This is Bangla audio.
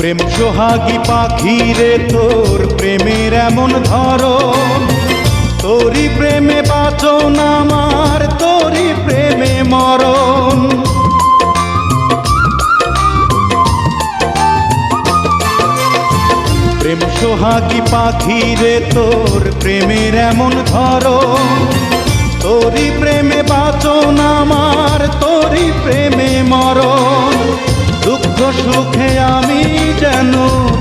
প্রেম সোহাগী পাখি রে, তোর প্রেমের এমন ধরন। তোরই প্রেমে বাঁচন আমার, তোরই প্রেমে মরণ। প্রেম সোহাগী পাখি রে, তোর প্রেমের এমন ধরন। তোরই প্রেমে বাঁচন আমার, তোরই প্রেমে মরণ। দুঃখ সুখে আমি